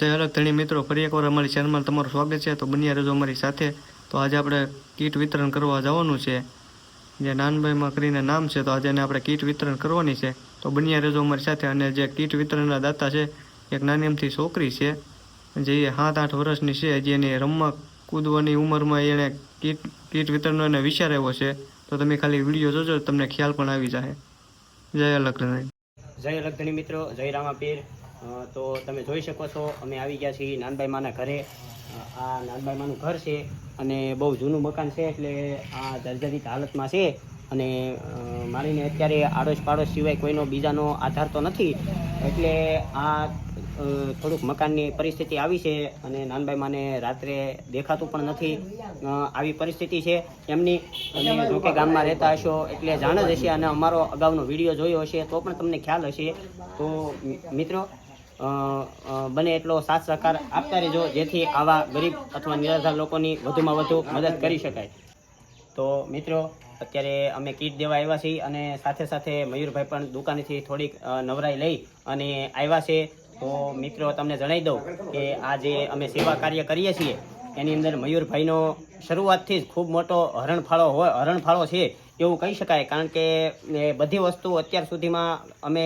જય અલગ ધણી મિત્રો, ફરી એકવાર અમારી ચેનલમાં તમારું સ્વાગત છે. તો બન્યા રહેજો અમારી સાથે. તો આજે આપણે કીટ વિતરણ કરવા જવાનું છે. જે નાનભાઈમાં કરીને નામ છે, તો આજે એને આપણે કીટ વિતરણ કરવાની છે. તો બન્યા રહેજો અમારી સાથે. અને જે કીટ વિતરણના દાતા છે, એક નાની એમથી છોકરી છે. જે સાત આઠ વર્ષની છે, હજી એની રમવા કૂદવાની ઉંમરમાં એણે કીટ કીટ વિતરણનો એને વિચાર આવ્યો છે. તો તમે ખાલી વીડિયો જોજો, તમને ખ્યાલ પણ આવી જાય. જય અલગ જય લગધણી મિત્રો, જય રામાપીર. તો તમે જોઈ શકો છો, અમે આવી ગયા છીએ નાનભાઈ માના ઘરે. આ નાનભાઈ માનું ઘર છે અને બહુ જૂનું મકાન છે એટલે આ જર્જરિત હાલતમાં છે. અને મારીને અત્યારે આડોશ પાડોશ સિવાય કોઈનો બીજાનો આધાર તો નથી. એટલે આ થોડુંક મકાનની પરિસ્થિતિ આવી છે અને નાનભાઈ માને રાત્રે દેખાતું પણ નથી. આવી પરિસ્થિતિ છે. એમની અને જો કે ગામમાં રહેતા હશો એટલે જાણ જ હશે અને અમારો અગાઉનો વીડિયો જોયો હશે તો પણ તમને ખ્યાલ હશે. તો મિત્રો બને એટલો સાથ સહકાર આપતા રહેજો, જેથી આવા ગરીબ અથવા નિરાધાર લોકોની વધુમાં વધુ મદદ કરી શકાય. તો મિત્રો, અત્યારે અમે કીટ દેવા આવ્યા છીએ અને સાથે સાથે મયુરભાઈ પણ દુકાનેથી થોડીક નવરાઈ લઈ અને આવ્યા છે. તો મિત્રો, તમને જણાવી દઉં કે આ જે અમે સેવા કાર્ય કરીએ છીએ, એની અંદર મયુરભાઈનો શરૂઆતથી જ ખૂબ મોટો હરણફાળો હોય હરણફાળો છે એવું કહી શકાય. કારણ કે બધી વસ્તુ અત્યાર સુધીમાં અમે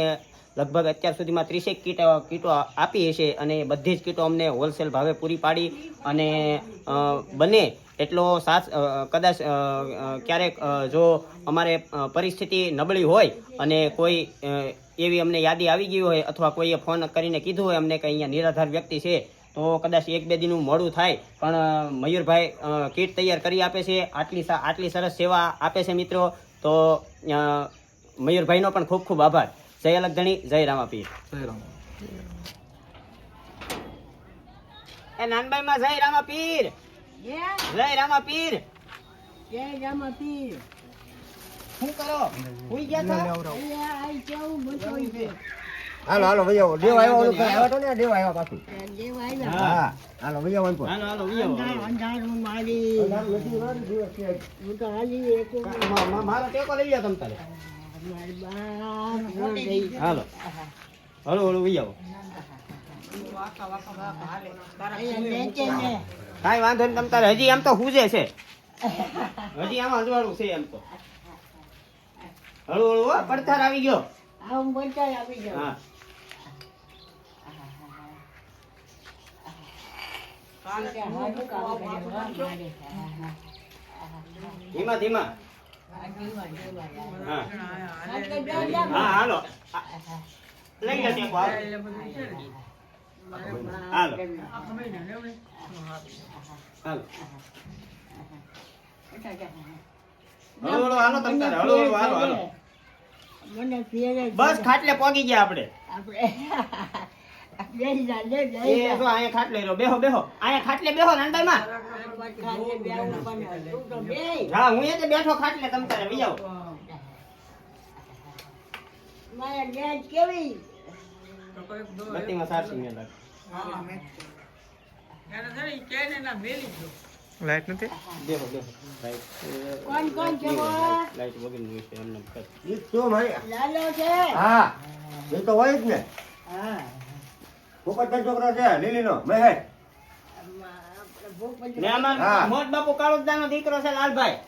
લગભગ અત્યાર સુધીમાં ત્રીસેક કીટ કીટો આપી હશે અને બધી જ કીટો અમને હોલસેલ ભાવે પૂરી પાડી અને બને એટલો સાથ કદાચ ક્યારેક જો અમારે પરિસ્થિતિ નબળી હોય અને કોઈ એવી અમને યાદી આવી ગઈ હોય અથવા કોઈએ ફોન કરીને કીધું હોય અમને કે અહીંયા નિરાધાર વ્યક્તિ છે, તો કદાચ એક બે દિનનું મોડું થાય. પણ મયુરભાઈ કીટ તૈયાર કરી આપે છે, આટલી આટલી સરસ સેવા આપે છે મિત્રો, તો મયુરભાઈનો પણ ખૂબ ખૂબ આભાર. જય અલગધણી જય રામાપીર. એ નાનભાઈ માં જય રામાપીર. જય રામાપીર. શું કરો? હુઈ ગયા તા? હાલો હાલો ભાઈ આવો દેવ આવ્યો ઓલું આવ્યો તો ને દેવ આવ્યો પાછું. હા હાલો ભાઈ આવો હાલો આવો. મારો. ટેકો લઈ જાઓ તમ તારે. હાલો. હળો હળો આવો. કાંઈ વાંધો નહીં તારે હજી એમ તો હુજે છે. હજી આમ હજવાળું છે એમ તો. હળુ હળુ હો પડથાર આવી ગયો. હા. ધીમા ધીમા. હા હા હાલો લઈ લે ટેકો હાલો હાલો. હાલો. હળુ હળુ હાલો તમ તારે. હળુ હળુ હાલો હાલો. બસ ખાટલે પોગી ગયા આપણે. એ જો અહીંયા ખાટલે બેહો બેહો. અહીંયા ખાટલે બેહો નાનભાઈ માં હા હું એ બેઠો ખાટલે તમ તારે વઈ આવો. બત્તીમાં સારસી મેં લાગે લાઈટ નથી દેખો દેખો લાઈટ કોણ કોણ છે? લાઈટ વગરનું છે એમને ઈ તો મારી. લાલો છે. હા એ તો હોય જ ને. હા. પોપટભાઈ છોકરો છે લીલીનો મહેશ ને અમાર મોટ બાપુ કાળુદાનો દીકરો છે લાલભાઈ.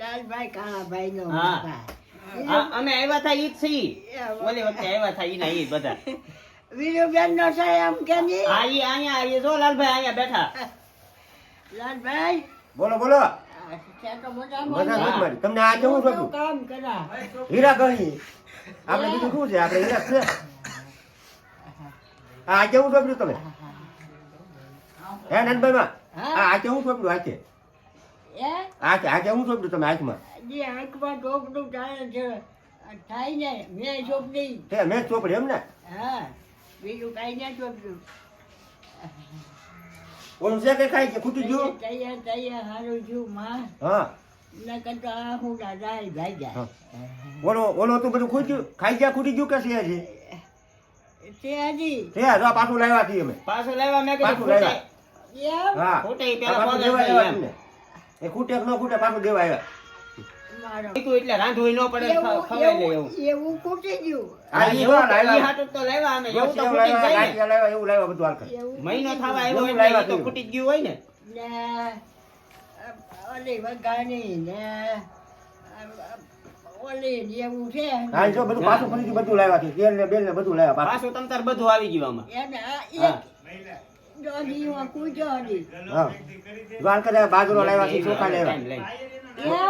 લાલભાઈ કાળાભાઈ નો અમે આવ્યા હતા ઈ જ ઓલી વખતે આવ્યા હતા ઈ ના ઈ બધા. વીરુબેન નો છે એમ કે ની? આ ઈ અહીંયા ઈ જો લાલભાઈ અહીંયા બેઠા. લાલભાઈ? બોલો બોલો. આ છે તો મોટા બધા મોટા દૂધ મારી તમને આ કેવું કેવું કામ કરા? હીરા ગણી. આપણે બીજું શું છે? આપણે હીરા છે. આ કેવું સોંપ્યું તમે હે નંદભાઈ માં હા. આ કેવું સોંપ્યું હાથે? એ આ આ કેવું સોંપ્યું તમે આંખમાં જે આંખમાં ટોપડું થાય છે. આ થાય ને મેં ચોપડી તે મેં જ ચોપડી એમ ને? હા બીજું કઈ ના ચોપડું ઓલું છે કે ખાય છે? ખૂટી ગયું? તૈયાર તૈયાર હારું છું માં. હા. નકર તો આ હું જાય. હા. ઓલો ઓલો તું બધું ખૂટ્યું ખાઈ ગયા ખૂટી ગયું કે છે હજી? તે હજી. તે પાછું લાવ્યા છીએ અમે. પાછું લેવા મેં પાછું લેવા. હા. ખૂટે પેલા પાછું દેવા આવ્યા એમ. એ ખૂટે કે ન ખૂટે પાછું દેવા આવ્યા એટલે રાંધવું ન પડે ખવાય લે એવું એવું. એવું ખૂટી ગયું. આ ઈ જો એવું તો- લાવ્યા. ઈ તો લાવ્યા અમે. એવું તો ખૂટી જાય લાવ્યા, એવું લાવ્યા બધું હાલ મહિનો થવા આવ્યો એટલે તો ખૂટી ગયું હોય ને. ઓલી ઓલી એવું છે. હા, જો બધું પાછું બધું લાવ્યા છે. તેલ ને બેલ ને બધું લાવ્યા પાછું. તમતાર તમ તાર બધું આવી ગયું આમાં. એને એક. હા. જો બાજરો લાવ્યા છે, ચોખા લાવ્યા.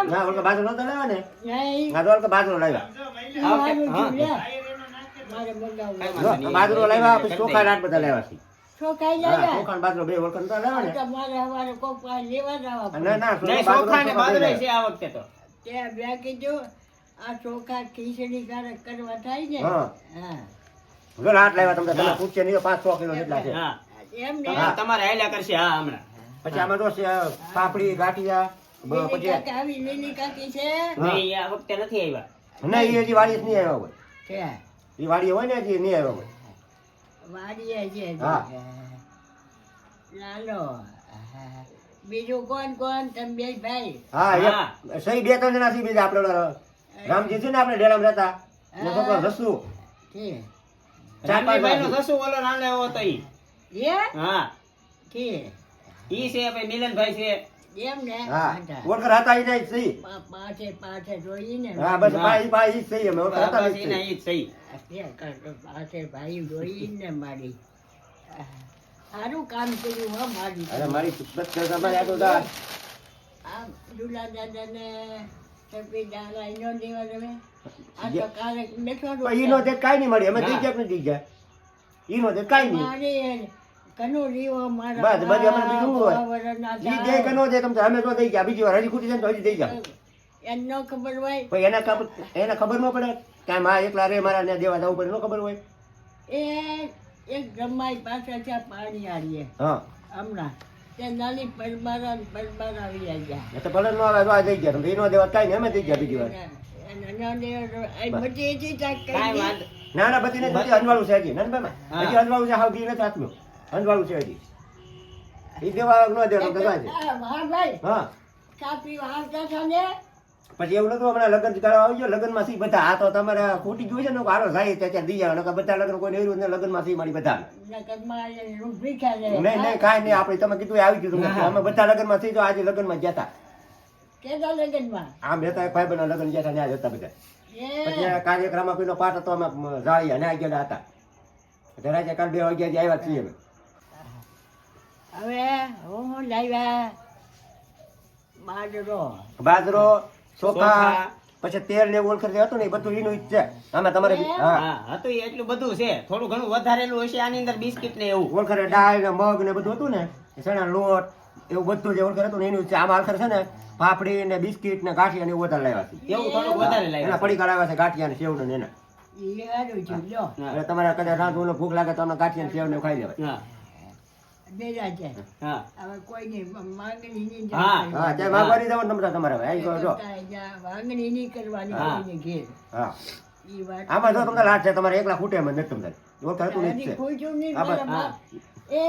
ના, ઓલો બાજરો નહોતા લાવ્યા ને? તો હાલ બાજરો લાવ્યા. હા, હા. બાજરો લાવ્યા, પછી ચોખા રાત બધા લાવ્યા છે. હા, હા. હા પાંચ છ કિલો જેટલા છે. હા એમ ને? તમારે તમારે હાલ્યા કરશે હા હમણાં. પછી આમાં જો છે, પાપડી ગાંઠિયા બ- લીલી પછી કાકી આવી લીલી કાકી છે. હા. નહીં, આ વખતે નથી આવ્યા. નહીં, એ હજી વાડી જ નહીં આવ્યા હોય. છે. એ વાડી હોય ને હજી નહીં આવ્યા હોય. વાડીએ છે. હા. લાલો. બીજું કોણ કોણ? તમે બે ભાઈ. હા હા. સહી બે ત્રણ જણા છે બીજા આપણે ઓલા રામજી છે ને આપણે ડેરામાં રહેતા. એનો છોકરો રસુ છે. ચાર પાંચ સસુ ઓલો નાનો એવો હતો ઈ. એ હા. છે ઈ છે ભાઈ મિલનભાઈ છે. એમ ને હા. હતા. ઓળખર ઈ નહીં સહી. પાછે પાછે જોઈને હા બસ હા. પાઈ પાઈ ઈ જ સહી અમે. ઓળખર હતા ઈ જ ઈ સહી. પાછે ભાઈ જોઈને મારી. સારું કામ કર્યું હો મારી. અરે મારી પુસ્તક છે તમારે આ તો દા- આ દુલા દાદાને સફી દાદા એનો દેવા તમે આ તો કાલે બેઠો ઈનો તે કાંઈ નહીં મળી. અમે દઈ ગયા કે દઈ ગયા ઈનો કાંઈ નહીં. કનો રીવો મારા બસ બધી અમે બીજું હોય. ઈ દે કે નો દે તમે અમે તો દઈ ગયા બીજી વાર હજી ખૂટી જાય ને તો હજી દઈ એમ ન ખબર હોય. પછી એને ખબર એને ખબર ન પડે કે એકલા રે મારા ને દેવા જવું પડે ન ખબર હોય. એ એક પાછા છે પાણી આવીએ હા. હમણાં. તે નાની પરમારા ને આવી ગયા તો ભલે ન આવે તો આ દઈ ગયા. તમે ઈનો દેવા કાંઈ ને અમે દઈ ગયા બીજી વાર. એને ન ના ના બધી નથી અંજવાળું છે હજી. નંદભાઈ હજી અંજવાળું છે હાવ દી નથી હાથનું અંજવાળું છે હજી. એ દેવા ન દે તો દગા છે. હા, પછી એવું નતું હમણાં લગ્ન કરવા આવજો લગ્નમાં સી બધા. આ તો તમારે ખોટી જોઈ છે ને હારો જાય ત્યાં ત્યાં દઈ આવે બધા લગ્ન કોઈ નહીં ને લગ્નમાં સી મારી બધા નહીં નહીં કાંઈ નહીં આપણે તમે કીધું આવી ગયું અમે બધા લગ્નમાં સી તો આજે લગ્નમાં ગયા હતા લગનમાં? આમ રહેતા એક ભાઈ બના લગ્ન ગયા હતા ત્યાં જતા બધા. પછી એક રામાપીરનો પાઠ હતો અમે જાળી અને આ ગયેલા હતા. ધરાજે કાલ બે વાગ્યા આવ્યા છીએ અમે. હવે હું લાવ્યા? બાજરો. બાજરો ચોખા. પછી તેલ ને એવું કરી હતું ને બધું એનું જ છે. અમે તમારે હા. હા હતું એટલું બધું છે. થોડું ઘણું વધારેલું હશે આની અંદર બિસ્કિટ ને એવું. ઓળખરે દાળ ને મગ ને બધું હતું ને ચણા લોટ એવું બધું જે ઓળખર હતું ને એનું છે. આમાં આખર છે ને પાપડી ને બિસ્કિટ ને ગાંઠિયા ને એવું વધારે લાવ્યા છે. એવું થોડું વધારે એના લાવ્યા પડીકા લાવ્યા છે ગાંઠિયા ને સેવ ને એના. તમારે કદાચ રાત ભૂખ લાગે તો અમે ગાંઠિયા ને સેવ ને ખાઈ લેવાય. આમાં જો તમને લાટ છે તમારે એકલા ખૂટે એમ નથી તમને. એ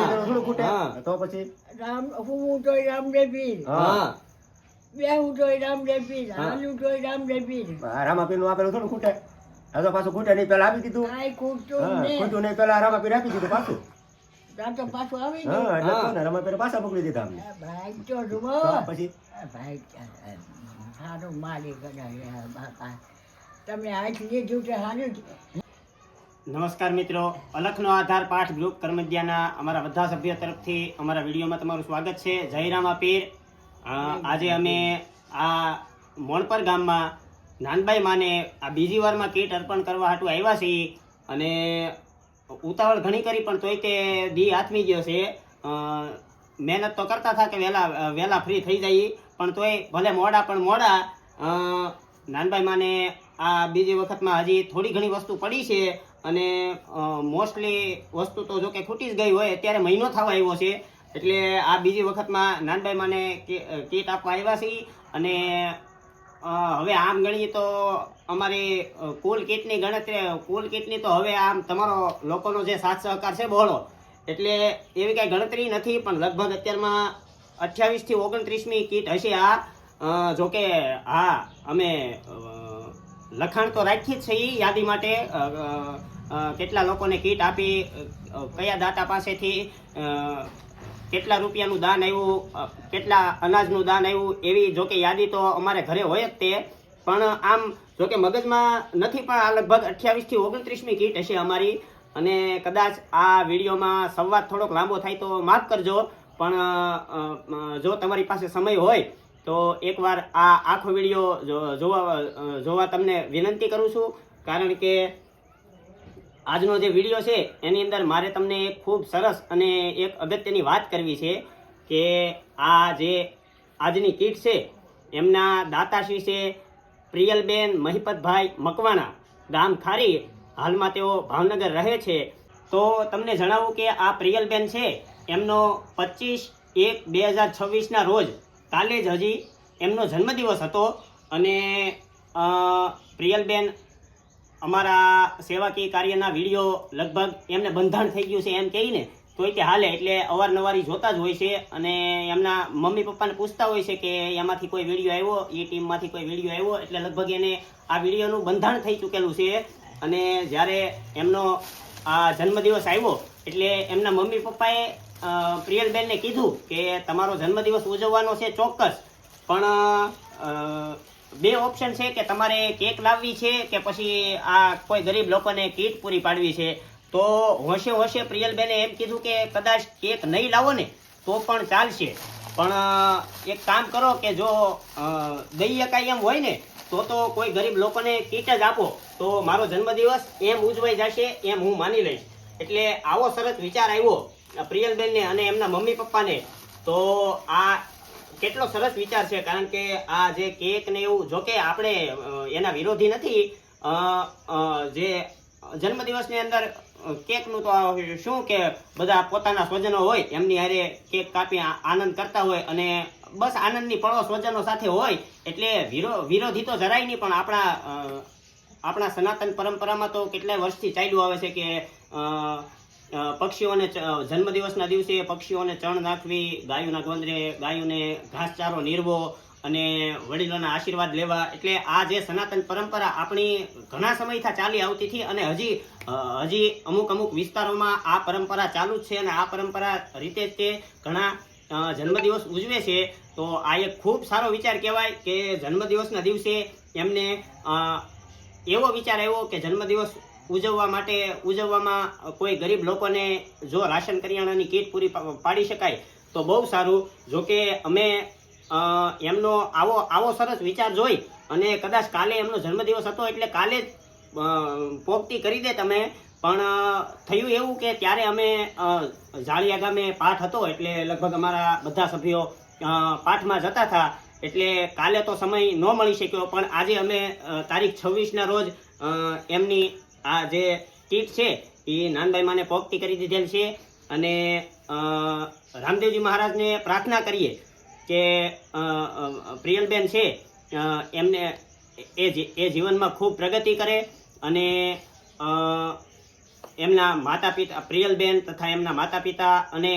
લીધેલું તો. તો પછી? રામ હું તોય રામદેવ બે હું. તોય રામદેવ. હાલું તોય રામાપીરનું આપેલું થોડું ખૂટે. આ તો પાછું ખૂટે નહીં પેલા આપી દીધું. કાંઈ ખૂટતું હા નહીં. ખૂટ્યું નહીં પેલા રામાપીર આપી દીધું પાછું. ત્યાં તો પાછું આવી હા એટલે તો ને રમાપીરે પાછા પકડી દીધા અમને. ભાઈ તો જુઓ. પછી? ભાઈ સારું બાપા. તમે લીધું નમસ્કાર મિત્રો. અલખનો આધાર પાઠ ગ્રુપ કરમજિયાના અમારા બધા સભ્યો તરફથી અમારા વિડીયોમાં તમારું સ્વાગત છે. જયરામા પીર આજે અમે આ મોણપર ગામમાં નાનભાઈ માને આ બીજી વારમાં કીટ અર્પણ કરવા હાટુ આવ્યા છે અને ઉતાવળ ઘણી કરી પણ તોય તે દી આથમી ગયો છે. મહેનત તો કરતા હતા કે વહેલા વહેલા ફ્રી થઈ જાય, પણ તોય ભલે મોડા પણ મોડા નાનભાઈ માને આ બીજી વખતમાં હજી થોડી ઘણી વસ્તુ પડી છે અને મોસ્ટલી વસ્તુ તો જો કે ખૂટી જ ગઈ હોય, અત્યારે મહિનો થવા આવ્યો છે. એટલે આ બીજી વખતમાં નાનભાઈ માને કીટ આપવા આવ્યા છે અને હવે આમ ગણીએ તો અમારી કુલ કીટની ગણતરી કુલ કીટની તો હવે આમ તમારો લોકોનો જે સાથ સહકાર છે બહોળો એટલે એવી કાંઈ ગણતરી નથી, પણ લગભગ અત્યારમાં અઠ્યાવીસથી ઓગણત્રીસમી કીટ હશે આ. જોકે હા, અમે લખાણ તો રાખી જ છે યાદી માટે કેટલા લોકોને કીટ આપી કયા દાતા પાસેથી કેટલા રૂપિયાનું દાન આવ્યું કેટલા અનાજનું દાન આવ્યું, એવી જો કે યાદી તો અમારે ઘરે હોય જ તે. પણ આમ, જો કે મગજમાં નથી, પણ આ લગભગ અઠ્યાવીસથી ઓગણત્રીસમી કીટ હશે અમારી. અને કદાચ આ વિડીયોમાં સંવાદ થોડોક લાંબો થાય તો માફ કરજો. પણ જો તમારી પાસે સમય હોય, તો એકવાર આ આખો વીડિયો જોવા જોવા તમને વિનંતી કરું છું. કારણ કે આજનો જે વીડિયો છે, એની અંદર મારે તમને એક ખૂબ સરસ અને એક અગત્યની વાત કરવી છે કે આ જે આજની કીટ છે, એમના દાતાશ્રી છે પ્રિયલબેન મહિપતભાઈ મકવાણા. ગામ ખારી, હાલમાં તેઓ ભાવનગર રહે છે. તો તમને જણાવું કે આ પ્રિયલબેન છે, એમનો પચીસ એક બે હજાર છવ્વીસના રોજ, કાલે જ હજી એમનો જન્મદિવસ હતો અને પ્રિયલબેન અમારા સેવાકીય કાર્યના વીડિયો લગભગ એમને બંધાણ થઈ ગયું છે એમ કહીને, તોય તે હાલે એટલે અવારનવારી જોતા જ હોય છે અને એમના મમ્મી પપ્પાને પૂછતા હોય છે કે એમાંથી કોઈ વીડિયો આવ્યો એ ટીમમાંથી કોઈ વીડિયો આવ્યો, એટલે લગભગ એને આ વિડીયોનું બંધાણ થઈ ચૂકેલું છે. અને જ્યારે એમનો આ જન્મદિવસ આવ્યો, એટલે એમના મમ્મી પપ્પાએ પ્રિયલબેનને કીધું કે તમારો જન્મદિવસ ઉજવવાનો છે ચોક્કસ. પણ બે ઓપ્શન છે કે તમારે કેક લાવવી છે કે પછી આ કોઈ ગરીબ લોકોને કીટ પૂરી પાડવી છે. તો હોશે હોશે પ્રિયલબેને એમ કીધું કે કદાચ કેક નહીં લાવો ને, તો પણ ચાલશે. પણ એક કામ કરો કે જો દઈ શકાય એમ હોય ને, તો તો કોઈ ગરીબ લોકોને કીટ જ આપો. તો મારો જન્મદિવસ એમ ઉજવાઈ જશે એમ હું માની લઈશ. એટલે આવો સરસ વિચાર આવ્યો પ્રિયલબેનને અને એમના મમ્મી પપ્પાને. તો આ કેટલો સરસ વિચાર છે, કારણ કે આ જે કેક ને એવું, જો કે આપણે એના વિરોધી નથી જે જન્મદિવસની અંદર કેકનું તો શું કે બધા પોતાના સ્વજનો હોય, એમની હારે કેક કાપી આનંદ કરતા હોય અને બસ આનંદની પળો સ્વજનો સાથે હોય, એટલે વિરો- વિરોધી તો જરાય નહીં, પણ આપણા આપણા સનાતન પરંપરામાં તો કેટલાય વર્ષથી ચાલ્યું આવે છે કે પક્ષીઓને જન્મદિવસના દિવસે પક્ષીઓને ચણ નાખવી, ગાયોના ગોંદરે, ગાયોને ઘાસચારો નીરવો અને વડીલોના આશીર્વાદ લેવા. એટલે આ જે સનાતન પરંપરા આપણી ઘણા સમયથી ચાલી આવતી હતી અને હજી હજી અમુક અમુક વિસ્તારોમાં આ પરંપરા ચાલુ જ છે અને આ પરંપરા રીતે તે ઘણા જન્મદિવસ ઉજવે છે. તો આ એક ખૂબ સારો વિચાર કહેવાય કે જન્મદિવસના દિવસે એમને એવો વિચાર આવ્યો કે જન્મદિવસ ઉજવવા માટે, ઉજવવામાં કોઈ ગરીબ લોકોને જો રાશન કરિયાણાની કીટ પૂરી પાડી શકાય, તો બહુ સારું. જો કે અમે એમનો આવો આવો સરસ વિચાર જોઈ અને કદાચ કાલે એમનો જન્મદિવસ હતો એટલે કાલે જ પોપટી કરી દે તમે. પણ થયું એવું કે ત્યારે અમે જાળિયા ગામે પાઠ હતો એટલે લગભગ અમારા બધા સભ્યો પાઠમાં જતા હતા. એટલે કાલે તો સમય ન મળી શક્યો, પણ આજે અમે તારીખ છવ્વીસના રોજ એમની આ જે કીટ છે, એ નાનભાઈ માને પોપટી કરી દીધેલ છે અને રામદેવજી મહારાજને પ્રાર્થના કરીએ કે પ્રિયલબેન છે એમને એ એ જીવનમાં ખૂબ પ્રગતિ કરે અને એમના માતા પિતા પ્રિયલબેન તથા એમના માતા પિતા અને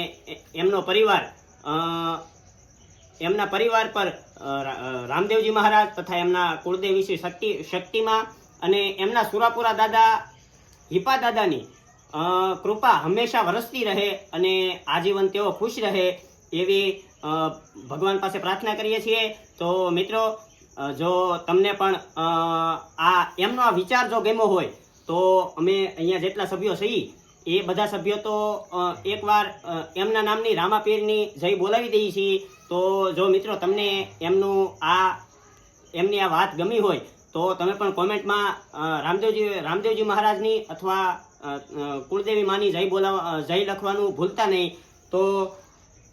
એમનો પરિવાર એમના પરિવાર પર રામદેવજી મહારાજ તથા એમના કુળદેવી શ્રી શક્તિ, શક્તિમાં અને એમના સુરાપુરા દાદા, હિપા દાદાની કૃપા હંમેશા વરસતી રહે અને આજીવન તેઓ ખુશ રહે એવી ભગવાન પાસે પ્રાર્થના કરીએ છીએ. તો મિત્રો જો તમને પણ આ એમનો આ વિચાર જો ગમ્યો હોય, તો અમે અહીંયા જેટલા સભ્યો છીએ એ બધા સભ્યો તો એકવાર એમના નામની રામાપીરની જય બોલાવી દઈએ છીએ. તો જો મિત્રો તમને એમનું આ, એમની આ વાત ગમી હોય તો તમે પણ કોમેન્ટમાં રામદેવજી રામદેવજી મહારાજની અથવા કુળદેવી માની જય બોલાવા જય લખવાનું ભૂલતા નહીં. તો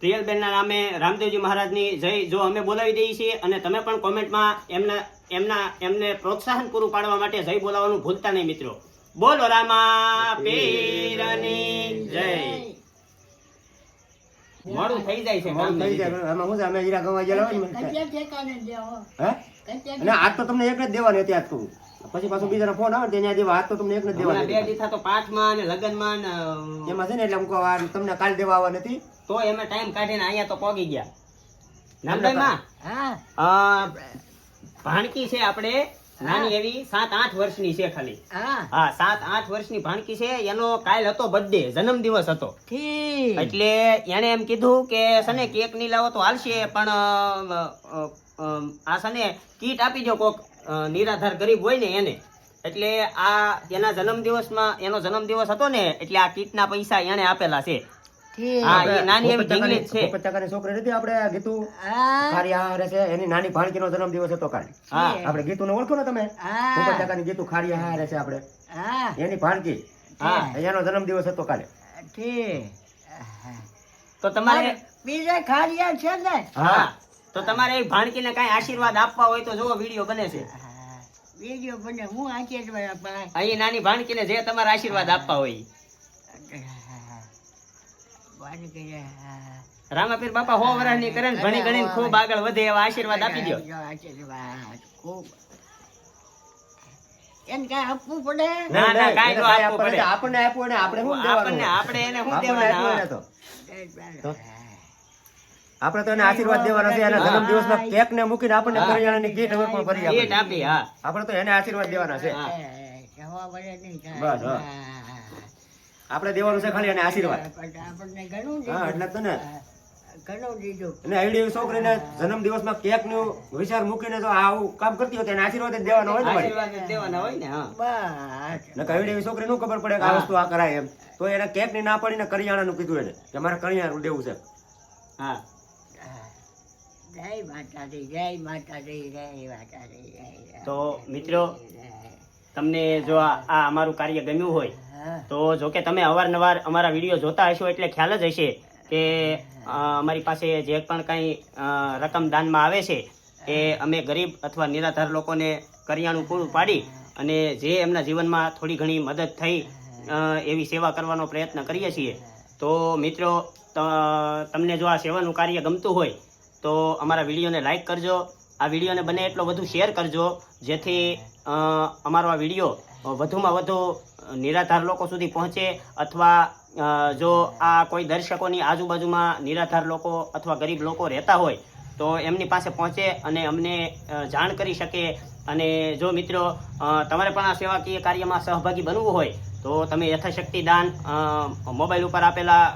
પ્રિયલબેનના નામે રામદેવજી મહારાજની જય જો અમે બોલાવી દઈએ છીએ અને તમે પણ કોમેન્ટમાં એમના એમના એમને પ્રોત્સાહન પૂરું પાડવા માટે જય બોલાવવાનું ભૂલતા નહીં મિત્રો. બોલો રામા પીરની જય. મોડું થઈ જાય છે મોડું થઈ જાય. અમે હું છે? અમે હીરા ગવા દેવો હે? અને આજ તો તમને એક જ દેવાની હતી આજ તો. પછી પાછું બીજાનો ફોન આવે ત્યાં દેવા આજ તો તમને એક જ દેવાની બે હતી. દીથા તો પાઠમાં અને લગ્નમાં ને, અ, એમાં છે ને એટલે હું કહું તમને કાલ દેવા આવવા નથી. તો એમાં ટાઈમ કાઢીને અહીંયા તો પોગી ગયા. નાનભાઈમાં હા. ભાણકી છે આપણે નાની એવી સાત આઠ વર્ષની છે ખાલી. હા. હા સાત આઠ વર્ષની ભાણકી છે એનો કાલ હતો બર્થડે જન્મ દિવસ હતો એટલે એને એમ કીધું કે સને કેક નહીં લાવો તો હાલશે પણ અ, અ, અ, આ સને કીટ આપી દો કોક નિરાધાર ગરીબ હોય ને એને. એટલે આ એના જન્મદિવસમાં એનો જન્મદિવસ હતો ને એટલે આ કીટના પૈસા એને આપેલા છે. ઠીક. હા એ નાની એવી ઢીંગલી છે. છોકરી નથી આપણે ગીતુ? છે એની નાની ભાણકીનો જન્મદિવસ હતો કાલે. હા. આપણે ગીતુને ઓળખો ને તમે? હા. પોપટ કાકાની ગીતુ હારે છે આપણે. એની ભાણકી. હા. એનો જન્મદિવસ હતો કાલે. તો તમારે બીજા ખારિયા છે ને. હા. તો તમારે એ ભાણકીને કાંઈ આશીર્વાદ આપવા હોય તો જુઓ વીડિયો બને છે. વીડિયો બને હું આશીર્વાદ આપવા અહીં નાની ભાણકીને જે તમારે આશીર્વાદ આપવા હોય રામાપીર બાપા હો વરાહની કરે ને ભણી ગણીને ખૂબ આગળ વધે એવા આશીર્વાદ આપી દો ખૂબ. એને કઈ આપવું પડે? ના, ના, કાંઈ એને આપવું પડે. આપણને આપ્યું ને આપણે શું આપણને આપણે એને શું દેવાના? તો. આપણે તો એને આશીર્વાદ દેવાના છે એના જન્મદિવસમાં કેક ને મૂકીને આપણને કરિયાણાની કીટ હવે પણ ભરી આપી. હા. આપણે તો એને આશીર્વાદ દેવાના છે. પડે બસ, આપણે દેવાનું છે ખાલી એને આશીર્વાદ. પણ આપણને ઘણું હા એટલે તો ને. ઘણું દીધું અને આઈડી એવી છોકરીને જન્મદિવસમાં કેકનું વિચાર મૂકીને તો આવું કામ કરતી હોય તો એને આશીર્વાદ જ દેવાનો હોય ને આશીર્વાદ દેવાના હોય ને હા. બસ. આઈડી છોકરી નું ખબર પડે કે આ વસ્તુ આ કરાય એમ. તો એને કેકની ના પડીને કરિયાણાનું કીધું એને કે મારે કરિયાણું દેવું છે. હા. જય માતાજી જય માતાજી જય માતાજી જય તો મિત્રો તમને જો આ આ અમારું કાર્ય ગમ્યું હોય તો જો કે તમે અવારનવાર અમારા વીડિયો જોતા હશો એટલે ખ્યાલ જ હશે કે અમારી પાસે જે પણ કંઈ રકમ દાનમાં આવે છે એ અમે ગરીબ અથવા નિરાધાર લોકોને કરિયાણું પૂરું પાડી અને જે એમના જીવનમાં થોડી ઘણી મદદ થઈ એવી સેવા કરવાનો પ્રયત્ન કરીએ છીએ. તો મિત્રો તમને જો આ સેવાનું કાર્ય ગમતું હોય તો અમારા વિડીયોને લાઈક કરજો. આ વિડીયોને બને એટલો વધુ શેર કરજો, જેથી અમારો આ વીડિયો વધુમાં વધુ નિરાધાર લોકો સુધી પહોંચે અથવા જો આ કોઈ દર્શકોની આજુબાજુમાં નિરાધાર લોકો અથવા ગરીબ લોકો રહેતા હોય, તો એમની પાસે પહોંચે અને અમને જાણ કરી શકે. અને જો મિત્રો તમારે પણ આ સેવાકીય કાર્યમાં સહભાગી બનવું હોય તો તમે યથાશક્તિ દાન મોબાઈલ ઉપર આપેલા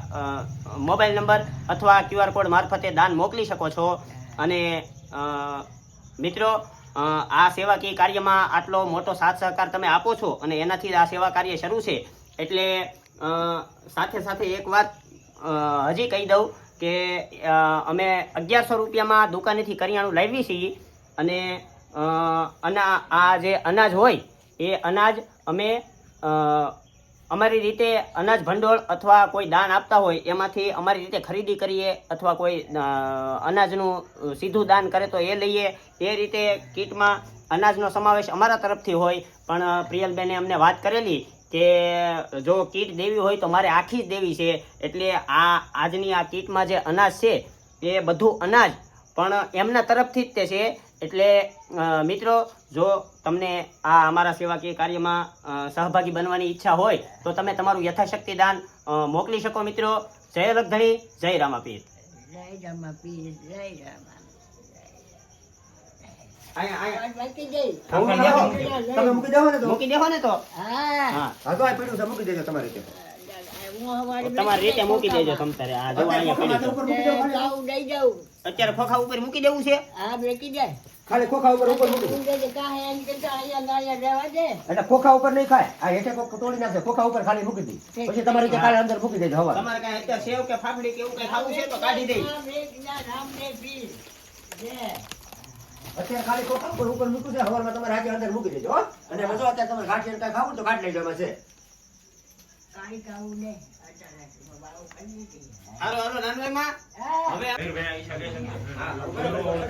મોબાઈલ નંબર અથવા ક્યુઆર કોડ મારફતે દાન મોકલી શકો છો. અને મિત્રો આ સેવાકીય કાર્યમાં આટલો મોટો સાથ સહકાર તમે આપો છો અને એનાથી આ સેવા કાર્ય શરૂ છે. એટલે સાથે સાથે એક વાત હજી કહી દઉં કે અમે અગિયારસો રૂપિયામાં દુકાનેથી કરિયાણું લાવીએ છીએ અને અના, આ જે અનાજ હોય, એ અનાજ અમે અમારી રીતે અનાજ ભંડોળ અથવા કોઈ દાન આપતા હોય, એમાંથી અમારી રીતે ખરીદી કરીએ અથવા કોઈ અનાજનું સીધું દાન કરે તો એ લઈએ. એ રીતે કીટમાં અનાજનો સમાવેશ અમારા તરફથી હોય. પણ પ્રિયલબેને અમને વાત કરેલી કે જો કીટ દેવી હોય તો મારે આખી જ દેવી છે. એટલે આ, આજની આ કીટમાં જે અનાજ છે, એ બધું અનાજ. પણ, એમના તરફથી જ તે છે એટલે મિત્રો જો તમને આ અમારા સેવાકીય કાર્યમાં સહભાગી બનવાની ઈચ્છા હોય તો તમે તમારું યથાશક્તિ દાન મોકલી શકો મિત્રો. જય લગધણી જય રામાપીર. જય રામા પીર જય રામા મૂકી દેવો. તમે મૂકી દેવો ને તો મૂકી દેવો ને તો. હા. હા. હા. તો આ પીડ્યું છે મૂકી દેજો તમારે તમારી રીતે મૂકી દેજો તમ તારે. આ જો અહીંયા પડી ખોખા ઉપર મૂકી દેવો ખાલી. જાઉં દઈ જાઉં અત્યારે ખોખા ઉપર મૂકી દેવું છે? આ મૂકી જાય ખાલી ખોખા ઉપર ઉપર મૂકી દો. હું એમ કરતા અહીંયા ને રહેવા દે. એટલે ખોખા ઉપર નહીં ખાય. આ હેઠે કોક તોડી નાખે ખોખા ઉપર ખાલી મૂકી દે. પછી તમારી રીતે કાલે અંદર મૂકી દેજો હવા તમારે કઈ અત્યારે સેવ કે ફાફડી કે એવું કઈ ખાવું છે તો કાઢી દે. રામ અત્યારે ખાલી ખોખા ઉપર ઉપર મૂકી દે હવારમાં તમારે આજે અંદર મૂકી દેજો હો? અને જો અત્યારે તમારે ઘાટી કાંઈ ખાવું તો ગાંઠ લઈ જવામાં છે.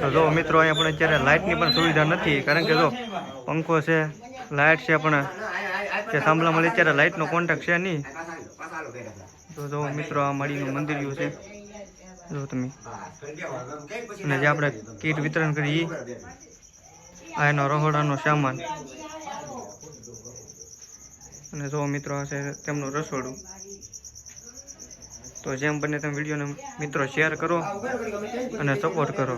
તો જો મિત્રો અહીંયા પણ અત્યારે લાઇટની પણ સુવિધા નથી. કારણ કે જો પંખો છે લાઇટ છે પણ તે થાંભલામાં અત્યારે લાઇટનો કોન્ટેક્ટ છે નહીં. તો જો મિત્રો આ મળીનું મંદિર મંદિરિયું છે. જો તમે. અને જે આપણે કીટ વિતરણ કરીએ આ એનો રહોડાનો સામાન. અને જો મિત્રો છે તેમનું રસોડું. તો જેમ બને તેમ વિડીયોને મિત્રો શેર કરો અને સપોર્ટ કરો.